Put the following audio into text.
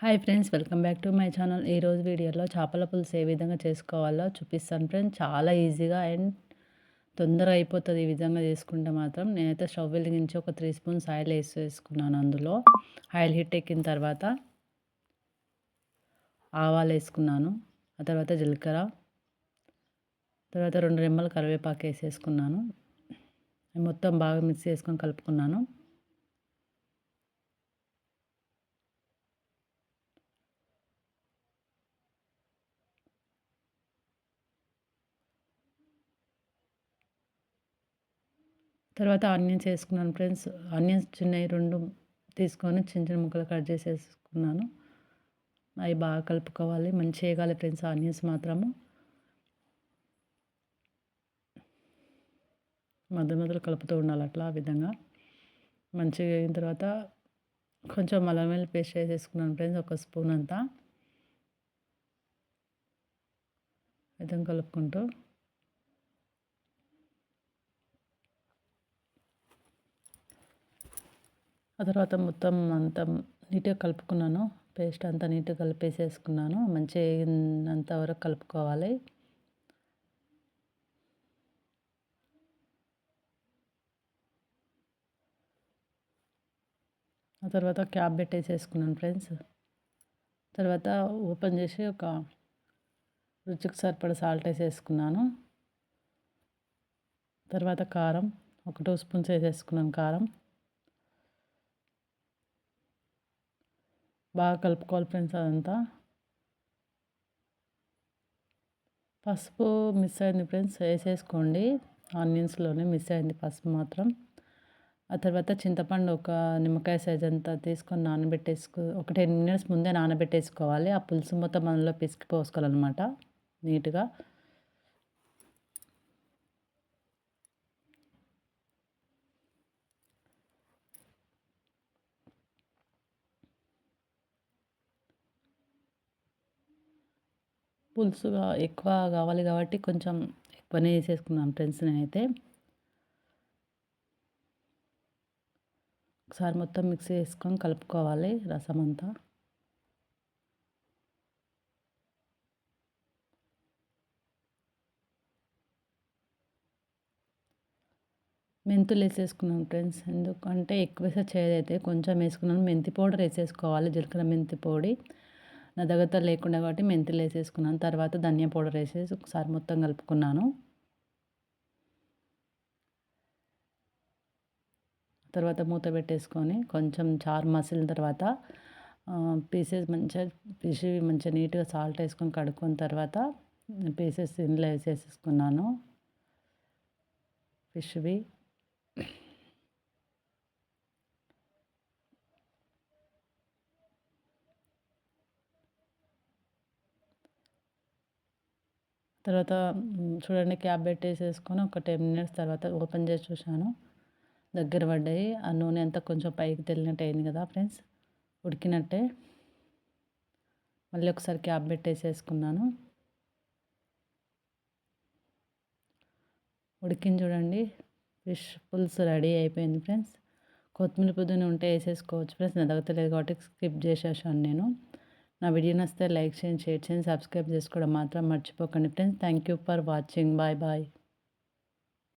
Hi friends welcome back to my channel ఈరోజు వీడియోలో చేపల పులుసు ఏ విధంగా చేసుకోవాలో చూపిస్తాను ఫ్రెండ్స్ చాలా ఈజీగా అండ్ తొందరగా అయిపోతుంది ఈ విధంగా చేసుకుంటే మాత్రం. నేనైతే స్టవ్ వెలిగించి ఒక త్రీ స్పూన్స్ ఆయిల్ వేసి వేసుకున్నాను అందులో. ఆయిల్ హీట్ ఎక్కిన తర్వాత ఆవాలు వేసుకున్నాను. ఆ తర్వాత జీలకర్ర. తర్వాత రెండు రెమ్మలు కరివేపాకు వేసేసుకున్నాను. మొత్తం బాగా మిక్స్ చేసుకొని కలుపుకున్నాను. తర్వాత ఆనియన్స్ వేసుకున్నాను ఫ్రెండ్స్. ఆనియన్స్ చిన్నవి రెండు తీసుకొని చిన్న చిన్న ముక్కలు కట్ చేసేసుకున్నాను. అవి బాగా కలుపుకోవాలి. మంచి వేయగాలి ఫ్రెండ్స్ ఆనియన్స్ మాత్రము. మధ్య మధ్యలో కలుపుతూ ఉండాలి అట్లా ఆ విధంగా. మంచిగా అయిన తర్వాత కొంచెం అల్లం పేస్ట్ వేసేసుకున్నాను ఫ్రెండ్స్ ఒక స్పూన్ అంతా. విధంగా కలుపుకుంటూ ఆ తర్వాత మొత్తం అంతా నీట్గా కలుపుకున్నాను. పేస్ట్ అంతా నీట్గా కలిపేసేసుకున్నాను. మంచిగా అంత వరకు కలుపుకోవాలి. ఆ తర్వాత క్యాప్ పెట్టేసేసుకున్నాను ఫ్రెండ్స్. తర్వాత ఓపెన్ చేసి ఒక రుచికి సరిపడ సాల్ట్ వేసేసుకున్నాను. తర్వాత కారం ఒక టూ స్పూన్స్ వేసేసుకున్నాను కారం. బాగా కలుపుకోవాలి ఫ్రెండ్స్ అదంతా. పసుపు మిస్ అయింది ఫ్రెండ్స్ వేసేసుకోండి. ఆనియన్స్లోనే మిస్ అయింది పసుపు మాత్రం. ఆ తర్వాత చింతపండు ఒక నిమ్మకాయ సైజ్ అంతా తీసుకొని నానబెట్టేసుకో ఒక టెన్ మినిట్స్ ముందే నానబెట్టేసుకోవాలి. ఆ పులుసు మొత్తం అందులో పిసికి పోసుకోవాలన్నమాట నీట్గా. పులుసుగా ఎక్కువ కావాలి కాబట్టి కొంచెం ఎక్కువనే వేసేసుకున్నాను ఫ్రెండ్స్ నేనైతే. ఒకసారి మొత్తం మిక్స్ చేసుకొని కలుపుకోవాలి రసం అంతా. మెంతులు వేసేసుకున్నాను ఫ్రెండ్స్. ఎందుకంటే ఎక్కువ వేసే చేదైతే కొంచెం వేసుకున్నాను. మెంతి పౌడర్ వేసేసుకోవాలి జీలకర్ర మెంతి పొడి. నా దగ్గర లేకుండా కాబట్టి మెంతులు వేసేసుకున్నాను. తర్వాత ధనియా పౌడర్ వేసేసి ఒకసారి మొత్తం కలుపుకున్నాను. తర్వాత మూత పెట్టేసుకొని కొంచెం చారు మసిలిన తర్వాత పీసెస్ మంచిగా పిసి మంచిగా నీట్గా సాల్ట్ వేసుకొని కడుక్కున్న తర్వాత పీసెస్ ఇందులో వేసేసుకున్నాను ఫిష్వి. తర్వాత చూడండి క్యాప్ పెట్టేసేసుకొని ఒక టెన్ మినిట్స్ తర్వాత ఓపెన్ చేసి చూశాను. దగ్గర పడ్డాయి. ఆ నూనె అంతా కొంచెం పైకి తెలినట్టు అయింది కదా ఫ్రెండ్స్? ఉడికినట్టే. మళ్ళీ ఒకసారి క్యాప్ పెట్టేసేసుకున్నాను. ఉడికింది చూడండి. ఫిష్ పులుసు రెడీ అయిపోయింది ఫ్రెండ్స్. కొత్తిమీర పుదీనా ఉంటే వేసేసుకోవచ్చు ఫ్రెండ్స్. నా దగ్గర కాబట్టి స్కిప్ చేసేసాను నేను. నా వీడియో నచ్చితే లైక్ చేయండి షేర్ చేయండి సబ్స్క్రైబ్ చేసుకోవడం మాత్రం మర్చిపోకండి. Friends thank you for watching. Bye bye.